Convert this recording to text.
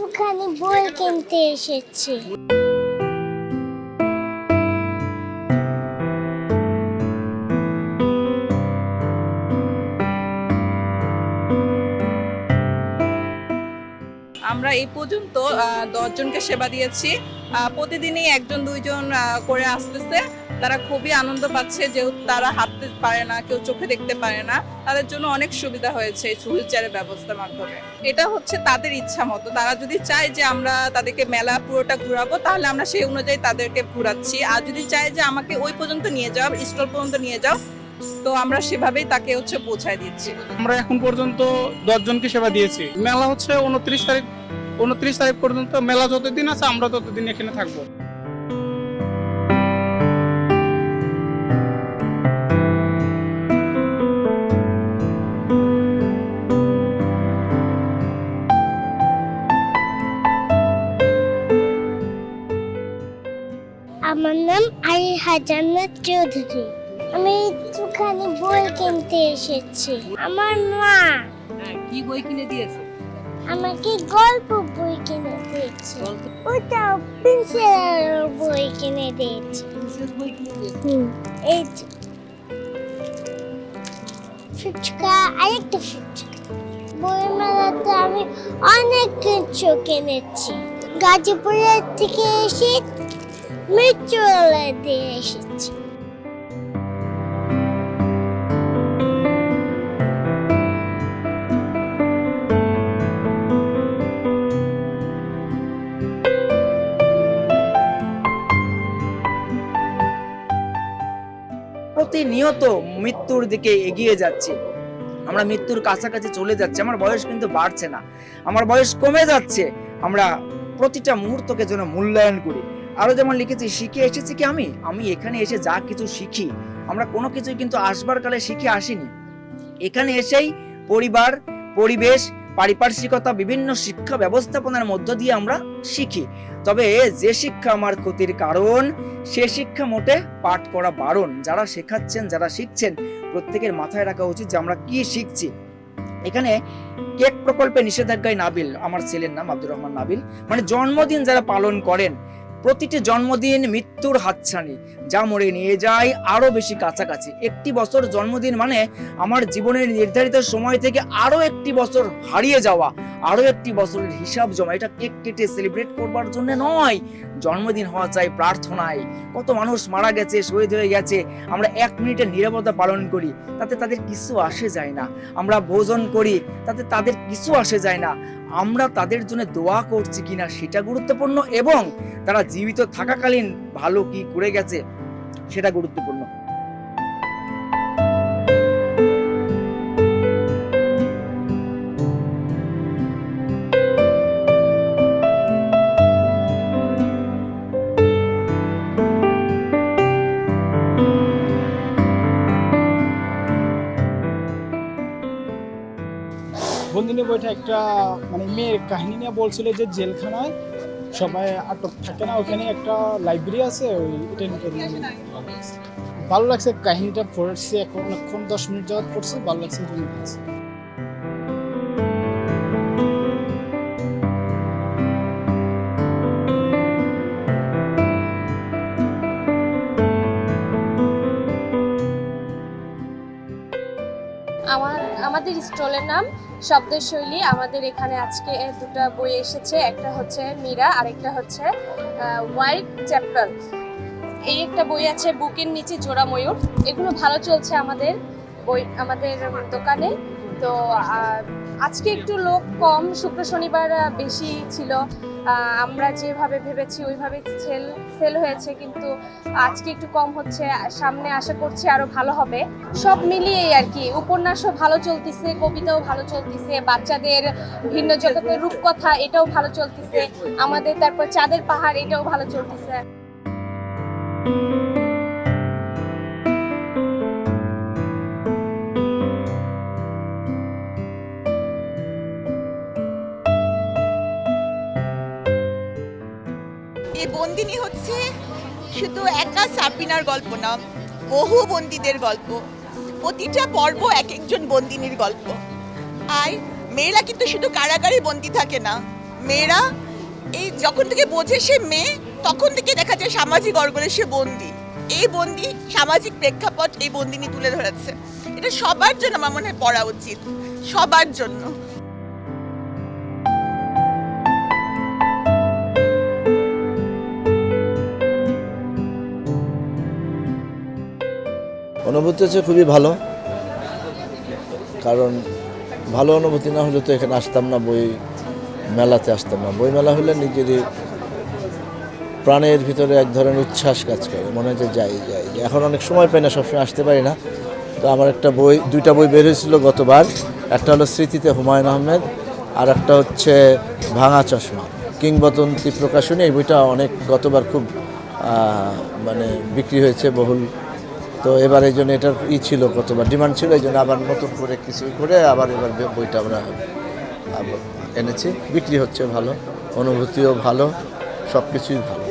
একটুখানি বই কিনতে এসেছি। আমরা এই পর্যন্ত দশজনকে সেবা দিয়েছি। প্রতিদিনই একজন, দুইজন করে আসতেছে। তারা খুবই আনন্দ পাচ্ছে, যেহেতু তারা হাঁটতে পারে না, কেউ চোখে দেখতে পারে না, তাদের জন্য অনেক সুবিধা হয়েছে এই হুইল চেয়ারের ব্যবস্থার মাধ্যমে। এটা হচ্ছে তাদের ইচ্ছা মতো। তারা যদি চায় যে আমরা তাদেরকে মেলা পুরোটা ঘুরাবো, তাহলে আমরা সেই অনুযায়ী তাদেরকে ঘুরাচ্ছি। আর যদি চায় যে আমাকে ওই পর্যন্ত নিয়ে যাও, স্টল পর্যন্ত নিয়ে যাও, তো আমরা সেভাবেই তাকে হচ্ছে পৌঁছায় দিচ্ছি। আমরা এখন পর্যন্ত দশ জনকে সেবা দিয়েছি। মেলা হচ্ছে উনত্রিশ তারিখ উনত্রিশ তারিখ পর্যন্ত মেলা যতদিন আছে, আমরা ততদিন এখানে থাকব। আরিহা চৌধুরী। আমি একটুখানি বই কিনতে এসেছি। আমার মা কি বই কিনে দিয়েছে? আমাকে গল্প বই কিনে দিয়েছে। ওটা পেন্সিলের বই কিনে দিয়েছে। বই হুম, এই ফুচকা আরেকটা ফুচকা। বইয়ের মেলাতে আমি অনেক কিছু কিনেছি। গাজীপুরের থেকে এসে দিয়ে এসেছি প্রতিনিয়ত মৃত্যুর দিকে এগিয়ে যাচ্ছি। আমরা মৃত্যুর কাছাকাছি চলে যাচ্ছি। আমার বয়স কিন্তু বাড়ছে না। আমার বয়স কমে যাচ্ছে। আমরা প্রতিটা মুহূর্তকে যেন মূল্যায়ন করি। আরও যেমন লিখেছি, শিখে এসেছি কি আমি? আমি এখানে এসে যা কিছু শিখি। আমরা কোনো কিছুই কিন্তু আসবার কালে শিখে আসিনি। এখানে এসেই পরিবার, পরিবেশ, পারিপার্শ্বিকতা, বিভিন্ন শিক্ষা ব্যবস্থাপনার মধ্য দিয়ে আমরা শিখি। তবে যে শিক্ষা আমার ক্ষতির কারণ, সে শিক্ষা মোটে পাঠ করা বারণ। যারা শেখাচ্ছেন, যারা শিখছেন, প্রত্যেকের মাথায় রাখা উচিত যে আমরা কি শিখছি। এখানে কেক প্রকল্পে নিষেধাজ্ঞায় নাবিল, আমার ছেলের নাম আব্দুর রহমান নাবিল। মানে জন্মদিন যারা পালন করেন প্রতিটি জন্মদিন মৃত্যুর হাতছানি, যা মরে নিয়ে যায় আরও বেশি কাছাকাছি। একটি বছর জন্মদিন মানে আমার জীবনের নির্ধারিত সময় থেকে আরও একটি বছর হারিয়ে যাওয়া। আরও একটি বছরের হিসাব জমা, এটা কেক কেটে সেলিব্রেট করবার জন্য নয়, জন্মদিন হওয়া চাই প্রার্থনায়। কত মানুষ মারা গেছে, শহীদ হয়ে গেছে, আমরা এক মিনিটের নিরাপত্তা পালন করি, তাতে তাদের কিছু আসে যায় না। আমরা ভোজন করি, তাতে তাদের কিছু আসে যায় না। আমরা তাদের জন্য দোয়া করছি কিনা সেটা গুরুত্বপূর্ণ এবং তারা জীবিত থাকাকালীন ভালো কি করে গেছে সেটা গুরুত্বপূর্ণ। বন্দিনী বইটা একটা মানে মেয়ের কাহিনী নিয়ে বলছিল যে জেলখানায় সবাই আটক থাকে না ওখানে একটা লাইব্রেরি আছে ওই এটা ভালো লাগছে কাহিনীটা পড়ছি এখন এখন দশ মিনিট যাওয়ার পড়ছি ভালো লাগছে। আমার আমাদের স্টলের নাম শব্দের শৈলী আমাদের এখানে আজকে দুটো বই এসেছে। একটা হচ্ছে মীরা, আরেকটা হচ্ছে হোয়াইট চ্যাপেল এই একটা বই আছে, বুকের নিচে জোড়া ময়ূর। এগুলো ভালো চলছে আমাদের বই, আমাদের দোকানে। তো আজকে একটু লোক কম, শুক্র শনিবার বেশি ছিল। আমরা যেভাবে ভেবেছি ওইভাবে সেল সেল হয়েছে, কিন্তু আজকে একটু কম হচ্ছে। সামনে আশা করছি আরও ভালো হবে। সব মিলিয়েই আর কি, উপন্যাসও ভালো চলতেছে, কবিতাও ভালো চলতেছে, বাচ্চাদের ভিন্ন জগতের রূপকথা, এটাও ভালো চলতেছে। আমাদের তারপর চাঁদের পাহাড়, এটাও ভালো চলতেছে। এই বন্দিনী হচ্ছে শুধু একা সাবিনার গল্প না, বহু বন্দীদের গল্প। প্রতিটা পর্ব এক একজন বন্দিনীর গল্প। আর মেয়েরা কিন্তু শুধু কারাগারে বন্দি থাকে না। মেয়েরা এই যখন থেকে বোঝে সে মেয়ে, তখন থেকে দেখা যায় সামাজিক অর্গলে সে বন্দি। এই বন্দি সামাজিক প্রেক্ষাপট এই বন্দিনী তুলে ধরেছে। এটা সবার জন্য আমার মনে হয় পড়া উচিত। সবার জন্য। অনুভূতি হচ্ছে খুবই ভালো। কারণ ভালো অনুভূতি না হলে তো এখানে আসতাম না, বই মেলাতে আসতাম না। বই মেলা হলে নিজেরই প্রাণের ভিতরে এক ধরনের উচ্ছ্বাস কাজ করে, মনে হয় যে যাই যাই। এখন অনেক সময় পাই না, সবসময় আসতে পারি না। তো আমার একটা বই, দুইটা বই বের হয়েছিল গতবার। একটা হলো স্মৃতিতে হুমায়ুন আহমেদ, আর একটা হচ্ছে ভাঙা চশমা। কিংবদন্তি প্রকাশনী, এই বইটা অনেক গতবার খুব মানে বিক্রি হয়েছে বহুল তো এবার এই জন্য এটার ই ছিল কতবার ডিমান্ড ছিল, এই জন্য আবার নতুন করে কিছু করে আবার এবার বইটা আমরা এনেছি। বিক্রি হচ্ছে ভালো, অনুভূতিও ভালো সব কিছুই ভালো।